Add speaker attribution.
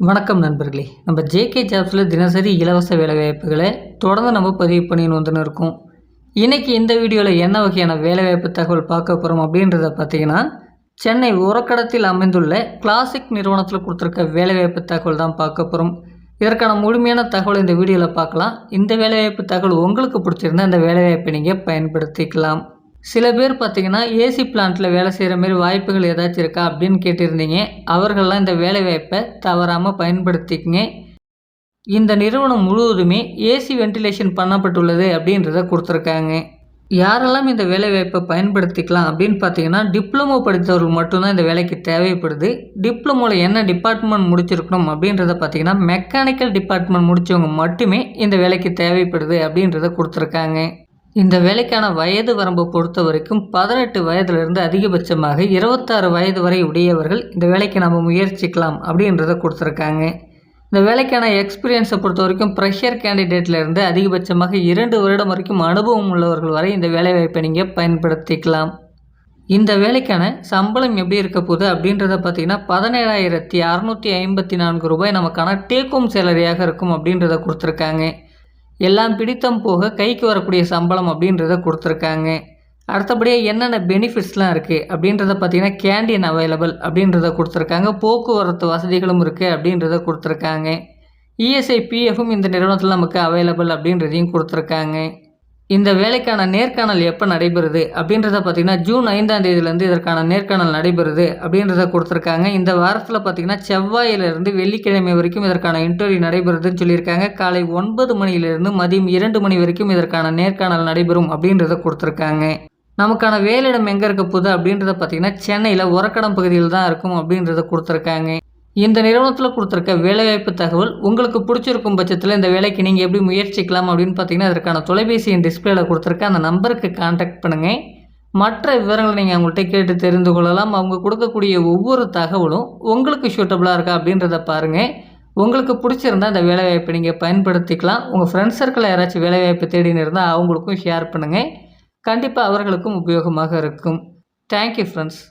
Speaker 1: வணக்கம் நண்பர்களே. நம்ம ஜேகே ஜாப்ஸில் தினசரி இலவச வேலைவாய்ப்புகளை தொடர்ந்து நம்ம பதிவு பண்ணின்னு வந்துன்னு இருக்கோம். இன்றைக்கி இந்த வீடியோவில் என்ன வகையான வேலைவாய்ப்பு தகவல் பார்க்க போகிறோம் அப்படின்றத பார்த்தீங்கன்னா சென்னை உரக்கடத்தில் அமைந்துள்ள கிளாசிக் நிறுவனத்தில் கொடுத்துருக்க வேலைவாய்ப்பு தகவல் தான் பார்க்க போகிறோம் இதற்கான முழுமையான தகவல் இந்த வீடியோவில் பார்க்கலாம். இந்த வேலைவாய்ப்பு தகவல் உங்களுக்கு பிடிச்சிருந்தால் இந்த வேலைவாய்ப்பை நீங்கள் பயன்படுத்திக்கலாம். சில பேர் பார்த்தீங்கன்னா ஏசி பிளான்ட்டில் வேலை செய்கிற மாதிரி வாய்ப்புகள் ஏதாச்சும் இருக்கா அப்படின்னு கேட்டிருந்தீங்க. அவர்கள்லாம் இந்த வேலை வாய்ப்பை தவறாமல் பயன்படுத்திக்கங்க. இந்த நிறுவனம் முழுவதுமே ஏசி வென்டிலேஷன் பண்ணப்பட்டுள்ளது அப்படின்றத கொடுத்துருக்காங்க. யாரெல்லாம் இந்த வேலைவாய்ப்பை பயன்படுத்திக்கலாம் அப்படின்னு பார்த்தீங்கன்னா டிப்ளமோ படித்தவர்கள் மட்டும்தான் இந்த வேலைக்கு தேவைப்படுது. டிப்ளமோவில் என்ன டிபார்ட்மெண்ட் முடிச்சிருக்கணும் அப்படின்றத பார்த்தீங்கன்னா மெக்கானிக்கல் டிபார்ட்மெண்ட் முடித்தவங்க மட்டுமே இந்த வேலைக்கு தேவைப்படுது அப்படின்றத கொடுத்துருக்காங்க. இந்த வேலைக்கான வயது வரம்பு பொறுத்த வரைக்கும் பதினெட்டு வயதிலிருந்து அதிகபட்சமாக இருபத்தாறு வயது வரை உடையவர்கள் இந்த வேலைக்கு நம்ம முயற்சிக்கலாம் அப்படின்றத கொடுத்துருக்காங்க. இந்த வேலைக்கான எக்ஸ்பீரியன்ஸை பொறுத்த வரைக்கும் ப்ரெஷர் கேண்டிடேட்லேருந்து அதிகபட்சமாக இரண்டு வருடம் வரைக்கும் அனுபவம் உள்ளவர்கள் வரை இந்த வேலைவாய்ப்பை நீங்கள் பயன்படுத்திக்கலாம். இந்த வேலைக்கான சம்பளம் எப்படி இருக்க போகுது அப்படின்றத பார்த்தீங்கன்னா பதினேழாயிரத்தி அறநூற்றி ஐம்பத்தி நான்கு ரூபாய் நமக்கான டேக் ஹோம் சேலரியாக இருக்கும் அப்படின்றத கொடுத்துருக்காங்க. எல்லாம் பிடித்தம் போக கைக்கு வரக்கூடிய சம்பளம் அப்படின்றத கொடுத்துருக்காங்க. அடுத்தபடியாக என்னென்ன பெனிஃபிட்ஸ்லாம் இருக்குது அப்படின்றத பார்த்தீங்கன்னா கேண்டீன் அவைலபிள் அப்படின்றத கொடுத்துருக்காங்க. போக்குவரத்து வசதிகளும் இருக்குது அப்படின்றத கொடுத்துருக்காங்க. இஎஸ்ஐ பிஎஃப்பும் இந்த நிறுவனத்தில் நமக்கு அவைலபிள் அப்படின்றதையும் கொடுத்துருக்காங்க. இந்த வேலைக்கான நேர்காணல் எப்போ நடைபெறுது அப்படின்றத பார்த்திங்கன்னா ஜூன் ஐந்தாம் தேதியிலேருந்து இதற்கான நேர்காணல் நடைபெறுது அப்படின்றத கொடுத்துருக்காங்க. இந்த வாரத்தில் பார்த்திங்கன்னா செவ்வாயிலிருந்து வெள்ளிக்கிழமை வரைக்கும் இதற்கான இன்டர்வியூ நடைபெறுதுன்னு சொல்லியிருக்காங்க. காலை ஒன்பது மணியிலிருந்து மதியம் இரண்டு மணி வரைக்கும் இதற்கான நேர்காணல் நடைபெறும் அப்படின்றத கொடுத்துருக்காங்க. நமக்கான வேலையிடம் எங்கே இருக்க போகுது அப்படின்றத பார்த்திங்கன்னா சென்னையில் உரக்கடம் பகுதியில் தான் இருக்கும் அப்படின்றத கொடுத்துருக்காங்க. இந்த நிறுவனத்தில் கொடுத்துருக்க வேலைவாய்ப்பு தகவல் உங்களுக்கு பிடிச்சிருக்கும் பட்சத்தில் இந்த வேலைக்கு நீங்கள் எப்படி முயற்சிக்கலாம் அப்படின்னு பார்த்தீங்கன்னா அதற்கான தொலைபேசி என் டிஸ்பிளேல கொடுத்துருக்க அந்த நம்பருக்கு காண்டாக்ட் பண்ணுங்கள் மற்ற விவரங்களை நீங்கள் அவங்கள்ட்ட கேட்டு தெரிந்து கொள்ளலாம். அவங்க கொடுக்கக்கூடிய ஒவ்வொரு தகவலும் உங்களுக்கு சூட்டபுளாக இருக்கா அப்படின்றத பாருங்கள் உங்களுக்கு பிடிச்சிருந்தா அந்த வேலைவாய்ப்பை நீங்கள் பயன்படுத்திக்கலாம். உங்கள் ஃப்ரெண்ட்ஸ் சர்க்கிளில் யாராச்சும் வேலைவாய்ப்பு தேடின்னு இருந்தால் அவங்களுக்கும் ஷேர் பண்ணுங்கள் கண்டிப்பாக அவர்களுக்கும் உபயோகமாக இருக்கும். Thank you friends